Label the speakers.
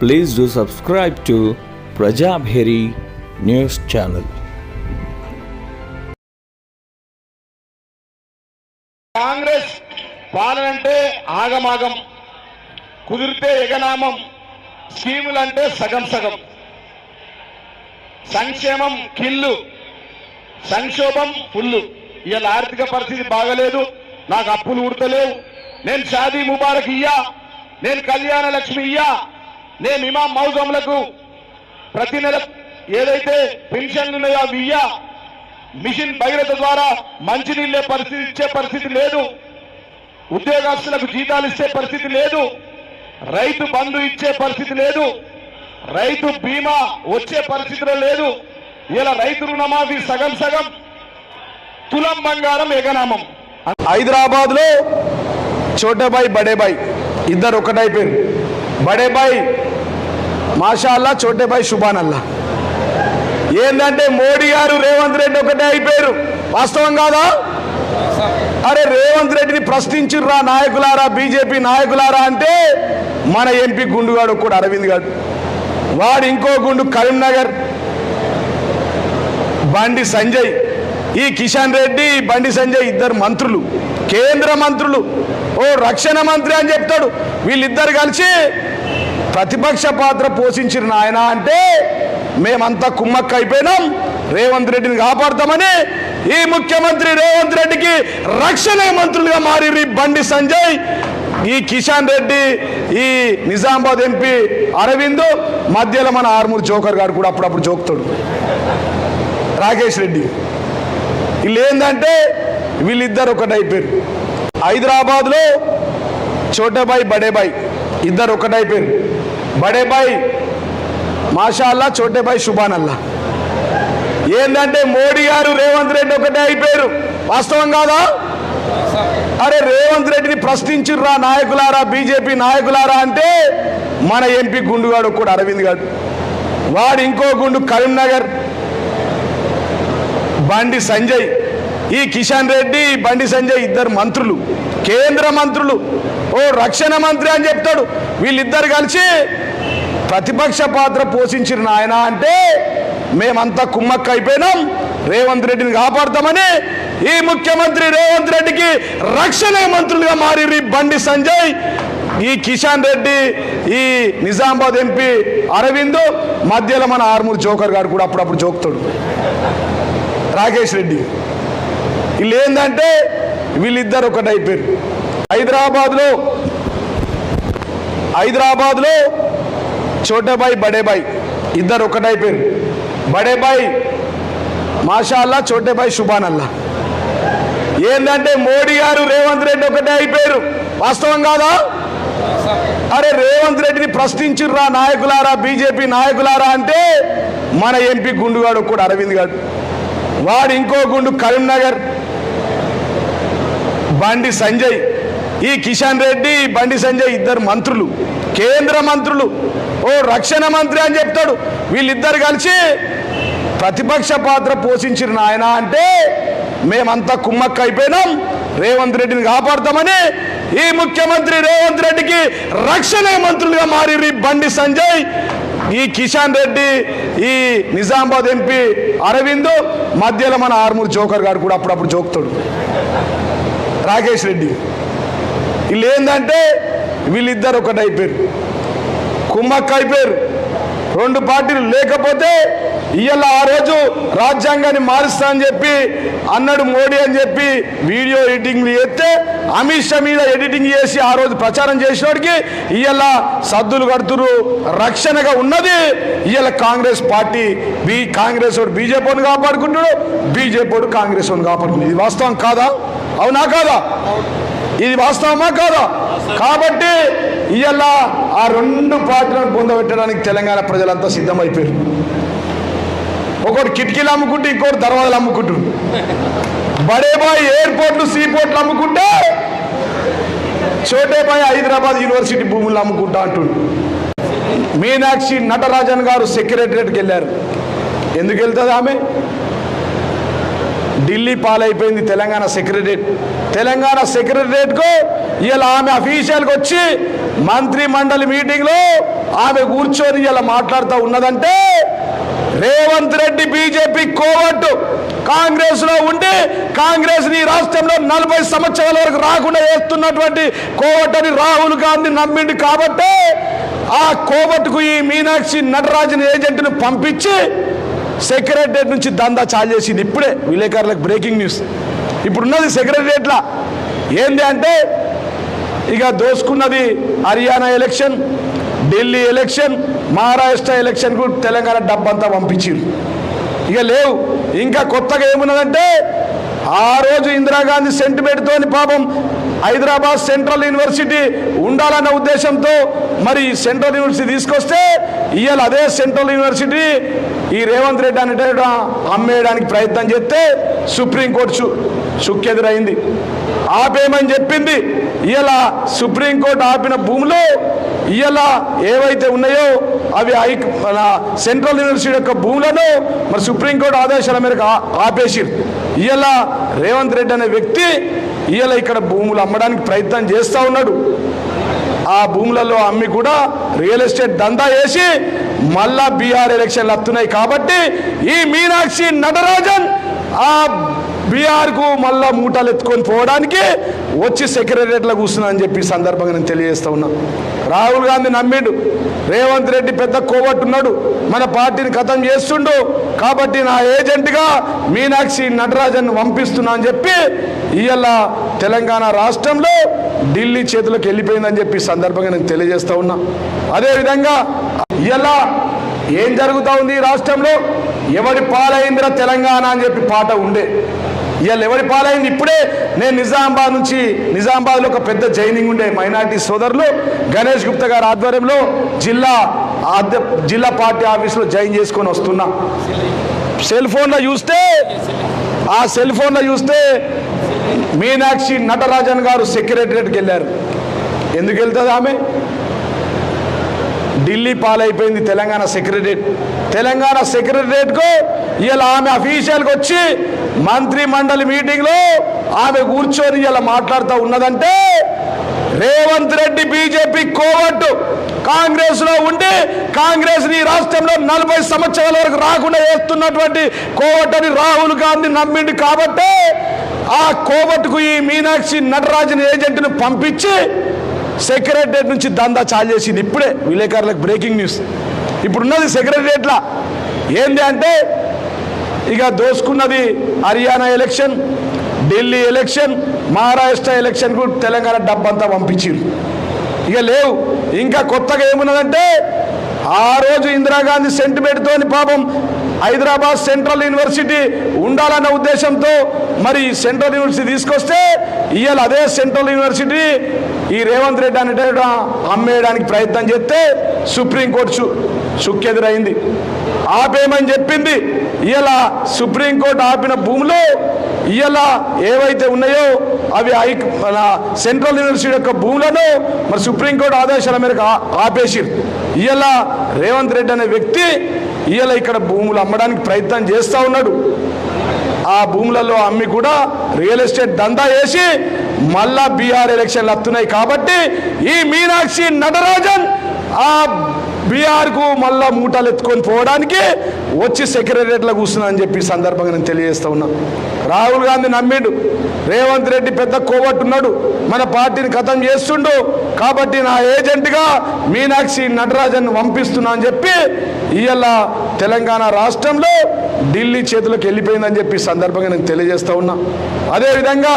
Speaker 1: Please do subscribe to Prajabheri news channel.
Speaker 2: Congress పాలనంటే ఆగమాగం కుదిరితే ఎగనామం స్కీములంటే సగం సగం. సంక్షేమం కిల్లు సంక్షోభం ఫుల్లు ఇవాళ ఆర్థిక పరిస్థితి బాగలేదు నాకు అప్పులు ఉడతలేవు. నేను షాదీ ముబారక్ ఇయ్యా నేను కళ్యాణ లక్ష్మి ఇయ్యా నేను ఇమాం మౌజంలకు ప్రతి నెల ఏదైతే పెన్షన్లు ఉన్నాయో అవి ఇయ్యా. మిషన్ భగీరథ ద్వారా మంచినీళ్ళే పరిస్థితి ఇచ్చే పరిస్థితి లేదు. ఉద్యోగస్తులకు జీతాలు ఇచ్చే పరిస్థితి లేదు. రైతు బంధు ఇచ్చే పరిస్థితి లేదు. రైతు బీమా వచ్చే పరిస్థితిలో లేదు. ఇలా రైతు రుణమాఫీ సగం సగం. తులం బంగారం ఎగనామం
Speaker 3: హైదరాబాద్లో చోటేబాయ్ బడేబాయ్. ఇద్దరు ఒకటైపోయింది బడేబాయ్ మాషాల్లా చోటేబాయ్ శుభానల్లా ఏంటంటే మోడీ గారు రేవంత్ రెడ్డి ఒకటే అయిపోయారు. వాస్తవం కాదా? అరే రేవంత్ రెడ్డిని ప్రశ్నించుర్రా నాయకులారా బీజేపీ నాయకులారా అంటే మన ఎంపీ గుండుగాడు కూడా అరవింద్ గారు వాడు ఇంకో గుండు కరీంనగర్. బండి సంజయ్. ఈ కిషన్ రెడ్డి బండి సంజయ్ ఇద్దరు మంత్రులు. కేంద్ర మంత్రులు. ఓ రక్షణ మంత్రి అని చెప్తాడు. వీళ్ళిద్దరు కలిసి ప్రతిపక్ష పాత్ర పోషించిన నాయన అంటే మేమంతా కుమ్మక్క అయిపోయినాం. రేవంత్ రెడ్డిని కాపాడతామని ఈ ముఖ్యమంత్రి రేవంత్ రెడ్డికి రక్షణ మంత్రులుగా మారి బండి సంజయ్ ఈ కిషన్ రెడ్డి ఈ నిజామాబాద్ ఎంపీ అరవింద్ మధ్యలో మన ఆర్మూర్ జోకర్ గారు కూడా అప్పుడప్పుడు జోకుతాడు. రాకేష్ రెడ్డి. వీళ్ళు ఏంటంటే వీళ్ళిద్దరు ఒకటైపోయారు హైదరాబాద్లో చోటబాయ్ బడేబాయ్ ఇద్దరు ఒకటైపోయారు బడేబాయ్ మాషాల్లా చోటేబాయ్ శుభానల్లా ఏంటంటే మోడీ గారు రేవంత్ రెడ్డి ఒకటే అయిపోయారు. వాస్తవం కాదా? అరే రేవంత్ రెడ్డిని ప్రశ్నించుర్రా నాయకులారా బీజేపీ నాయకులారా అంటే మన ఎంపీ గుండుగాడు కూడా అరవింద్ గారు వాడు ఇంకో గుండు కరీంనగర్. బండి సంజయ్. ఈ కిషన్ రెడ్డి బండి సంజయ్ ఇద్దరు మంత్రులు. కేంద్ర మంత్రులు. ఓ రక్షణ మంత్రి అని చెప్తాడు. వీళ్ళిద్దరు కలిసి ప్రతిపక్ష పాత్ర పోషించిన నాయన అంటే మేమంతా కుమ్మక్క అయిపోయినాం. రేవంత్ రెడ్డిని కాపాడతామని ఈ ముఖ్యమంత్రి రేవంత్ రెడ్డికి రక్షణ మంత్రులుగా మారి బండి సంజయ్ ఈ కిషన్ రెడ్డి ఈ నిజామాబాద్ ఎంపీ అరవింద్ మధ్యలో మన ఆర్మూర్ జోకర్ గారు కూడా అప్పుడప్పుడు జోకుతాడు. రాకేష్ రెడ్డి. వీళ్ళు ఏంటంటే వీళ్ళిద్దరు ఒకటైపోయారు హైదరాబాద్లో హైదరాబాద్లో చోటబాయ్ బడేబాయ్ ఇద్దరు ఒకటైపోయారు బడేబాయ్ మాషాల్లా చోటేబాయ్ శుభానల్లా ఏంటంటే మోడీ గారు రేవంత్ రెడ్డి ఒకటే అయిపోయారు వాస్తవం కాదా? అరే రేవంత్ రెడ్డిని ప్రశ్నించుర్రా నాయకులారా బీజేపీ నాయకులారా అంటే మన ఎంపీ గుండుగాడు కూడా అరవింద్ గారు వాడు ఇంకో గుండు కరీంనగర్ బండి సంజయ్. ఈ కిషన్ రెడ్డి బండి సంజయ్ ఇద్దరు మంత్రులు. కేంద్ర మంత్రులు. ఓ రక్షణ మంత్రి అని చెప్తాడు. వీళ్ళిద్దరు కలిసి ప్రతిపక్ష పాత్ర పోషించిన నాయన అంటే మేమంతా కుమ్మక్క అయిపోయినాం. రేవంత్ రెడ్డిని కాపాడతామని ఈ ముఖ్యమంత్రి రేవంత్ రెడ్డికి రక్షణ మంత్రులుగా మారి బండి సంజయ్. ఈ కిషన్ రెడ్డి ఈ నిజామాబాద్ ఎంపీ అరవింద్ మధ్యలో మన ఆర్మూర్ జోకర్ గారు కూడా అప్పుడప్పుడు జోకుతాడు. రాకేష్ రెడ్డి. వీళ్ళు ఏంటంటే వీళ్ళిద్దరు ఒకటైపోయారు కుమ్మక్క అయిపోయారు రెండు పార్టీలు లేకపోతే ఇవాళ ఆ రోజు రాజ్యాంగాన్ని మారుస్తా అని చెప్పి అన్నాడు మోడీ అని చెప్పి వీడియో ఎడిటింగ్లు చేస్తే అమిత్ షా మీద ఎడిటింగ్ చేసి ఆ రోజు ప్రచారం చేసినోడికి ఇవాళ సద్దులు కడుతురు రక్షణగా ఉన్నది ఇవాళ కాంగ్రెస్ పార్టీ. బీ కాంగ్రెస్ వాడు బీజేపీని కాపాడుకుంటాడు బీజేపీ వాడు కాంగ్రెస్ వాడిని కాపాడుకుంటాడు ఇది వాస్తవం కాదా? అవునా కాదా? ఇది వాస్తవమా కాదా? కాబట్టి ఇవాళ ఆ రెండు పార్టీలను పొందబెట్టడానికి తెలంగాణ ప్రజలంతా సిద్ధమైపోయారు. ఒకటి కిటికీలు అమ్ముకుంటే ఇంకోటి దర్వాజలు అమ్ముకుంటారు బడేబాయ్ ఎయిర్పోర్ట్లు సీపోర్ట్లు అమ్ముకుంటే చోటేబాయ్ హైదరాబాద్ యూనివర్సిటీ భూములు అమ్ముకుంటా అంటుండు. మీనాక్షి నటరాజన్ గారు సెక్రటరియట్కి వెళ్ళారు. ఎందుకు వెళ్తుంది ఆమె? ఢిల్లీ పాలైపోయింది తెలంగాణ సెక్రటరేట్ తెలంగాణ సెక్రటరేట్కు ఇలా ఆమె అఫీషియల్కి వచ్చి మంత్రి మండలి మీటింగ్లో ఆమె కూర్చొని ఇలా మాట్లాడుతూ ఉన్నదంటే రేవంత్ రెడ్డి బీజేపీ కోవట్టు. కాంగ్రెస్లో ఉండి కాంగ్రెస్ని రాష్ట్రంలో నలభై సంవత్సరాల వరకు రాకుండా చేస్తున్నటువంటి కోవట్టని రాహుల్ గాంధీ నమ్మిండు కాబట్టి ఆ కోవట్టుకు ఈ మీనాక్షి నటరాజన్ ఏజెంట్ను పంపించి సెక్రటరేట్ నుంచి దందా చాలు చేసింది. ఇప్పుడే విలేకరులకు బ్రేకింగ్ న్యూస్. ఇప్పుడున్నది సెక్రటరేట్లా ఏంది అంటే ఇక దోసుకున్నది హర్యానా ఎలక్షన్ ఢిల్లీ ఎలక్షన్ మహారాష్ట్ర ఎలక్షన్కు తెలంగాణ డబ్బంతా పంపించింది ఇక లేవు. ఇంకా కొత్తగా ఏమున్నదంటే ఆ రోజు ఇందిరాగాంధీ సెంటిమెంట్తో పాపం హైదరాబాద్ సెంట్రల్ యూనివర్సిటీ ఉండాలన్న ఉద్దేశంతో మరి సెంట్రల్ యూనివర్సిటీ తీసుకొస్తే ఇవాళ అదే సెంట్రల్ యూనివర్సిటీ ఈ రేవంత్ రెడ్డి అనేట అమ్మేయడానికి ప్రయత్నం చేస్తే సుప్రీంకోర్టు చు చుక్కెదురైంది. ఆపేయమని చెప్పింది. ఇలా సుప్రీంకోర్టు ఆపిన భూములు ఇలా ఏవైతే ఉన్నాయో అవి హై మన సెంట్రల్ యూనివర్సిటీ యొక్క భూములను మరి సుప్రీంకోర్టు ఆదేశాల మేరకు ఆపేసి ఆపేసిరు ఇలా రేవంత్ రెడ్డి అనే వ్యక్తి ఇలా ఇక్కడ భూములు అమ్మడానికి ప్రయత్నం చేస్తూ ఉన్నాడు. ఆ భూములలో అమ్మి కూడా రియల్ ఎస్టేట్ దందా వేసి మళ్ళా బీఆర్ ఎలక్షన్లు వస్తున్నాయి కాబట్టి ఈ మీనాక్షి నటరాజన్ ఆ బీఆర్కు మళ్ళా మూటలు ఎత్తుకొని పోవడానికి వచ్చి సెక్రటరియట్లో కూర్చున్నా అని చెప్పి సందర్భంగా నేను తెలియజేస్తా ఉన్నా. రాహుల్ గాంధీ నమ్మిండు. రేవంత్ రెడ్డి పెద్ద కోవట్టున్నాడు. మన పార్టీని ఖతం చేస్తుండు. కాబట్టి నా ఏజెంట్గా మీనాక్షి నటరాజన్ పంపిస్తున్నా అని చెప్పి ఇవాళ తెలంగాణ రాష్ట్రంలో ఢిల్లీ చేతులకు వెళ్ళిపోయిందని చెప్పి సందర్భంగా నేను తెలియజేస్తా ఉన్నా. అదేవిధంగా ఇలా ఏం జరుగుతూ ఉంది రాష్ట్రంలో? ఎవడి పాలైందిరా తెలంగాణ అని చెప్పి పాట ఉండే. ఇవాళ ఎవరి పాలైంది? ఇప్పుడే నేను నిజామాబాద్ నుంచి నిజామాబాద్లో ఒక పెద్ద జైనింగ్ ఉండే మైనార్టీ సోదరులు గణేష్ గుప్తా గారి ఆధ్వర్యంలో జిల్లా అధ్య- జిల్లా పార్టీ ఆఫీసులో జాయిన్ చేసుకొని వస్తున్నా. సెల్ ఫోన్లో చూస్తే ఆ సెల్ ఫోన్లో చూస్తే మీనాక్షి నటరాజన్ గారు సెక్రటరియట్కి వెళ్ళారు. ఎందుకు వెళ్తుంది ఆమె? ఢిల్లీ పాలైపోయింది తెలంగాణ సెక్రటరేట్ తెలంగాణ సెక్రటరేట్కు ఇలా ఆమె అఫీషియల్కి వచ్చి మంత్రి మండలి మీటింగ్లో ఆమె కూర్చొని ఇలా మాట్లాడుతూ ఉన్నదంటే రేవంత్ రెడ్డి బీజేపీ కోవట్టు. కాంగ్రెస్లో ఉండి కాంగ్రెస్ ఈ రాష్ట్రంలో నలభై సంవత్సరాల వరకు రాకుండా చేస్తున్నటువంటి కోవట్టని రాహుల్ గాంధీ నమ్మిండు కాబట్టి ఆ కోవట్టుకు ఈ మీనాక్షి నటరాజన్ ఏజెంట్ను పంపించి సెక్రటరేట్ నుంచి దందా చాలు చేసింది. ఇప్పుడే విలేకరులకు బ్రేకింగ్ న్యూస్. ఇప్పుడున్నది సెక్రటరేట్లా ఏంది అంటే ఇక దోసుకున్నది హర్యానా ఎలక్షన్ ఢిల్లీ ఎలక్షన్ మహారాష్ట్ర ఎలక్షన్కు తెలంగాణ డబ్బంతా పంపించారు ఇక లేవు. ఇంకా కొత్తగా ఏమున్నదంటే ఆ రోజు ఇందిరాగాంధీ సెంటిమెంట్తో పాపం హైదరాబాద్ సెంట్రల్ యూనివర్సిటీ ఉండాలన్న ఉద్దేశంతో మరి సెంట్రల్ యూనివర్సిటీ తీసుకొస్తే ఇవాళ అదే సెంట్రల్ యూనివర్సిటీ ఈ రేవంత్ రెడ్డి అనేట అమ్మేయడానికి ప్రయత్నం చేస్తే సుప్రీంకోర్టు చు చుక్కెదురైంది ఆపేయమని చెప్పింది. ఇలా సుప్రీంకోర్టు ఆపిన భూములు ఇలా ఏవైతే ఉన్నాయో అవి ఐ సెంట్రల్ యూనివర్సిటీ యొక్క భూములను మరి సుప్రీంకోర్టు ఆదేశాల మేరకు ఆపేసి ఇలా రేవంత్ రెడ్డి అనే వ్యక్తి ఇలా ఇక్కడ భూములు అమ్మడానికి ప్రయత్నం చేస్తూ ఉన్నాడు. ఆ భూములలో అమ్మి కూడా రియల్ ఎస్టేట్ దందా వేసి మళ్ళా బీఆర్ ఎలక్షన్లు వస్తున్నాయి కాబట్టి ఈ మీనాక్షి నటరాజన్ ఆ బీఆర్కు మళ్ళా మూటలు ఎత్తుకొని పోవడానికి వచ్చి సెక్రటరియట్లో కూర్చున్నా అని చెప్పి సందర్భంగా నేను తెలియజేస్తా ఉన్నా. రాహుల్ గాంధీ నమ్మిండు. రేవంత్ రెడ్డి పెద్ద కోవట్టున్నాడు. మన పార్టీని ఖతం చేస్తుండు. కాబట్టి నా ఏజెంట్గా మీనాక్షి నటరాజన్ పంపిస్తున్నా అని చెప్పి ఇవాళ తెలంగాణ రాష్ట్రంలో ఢిల్లీ చేతులకు వెళ్ళిపోయిందని చెప్పి సందర్భంగా నేను తెలియజేస్తా ఉన్నా. అదేవిధంగా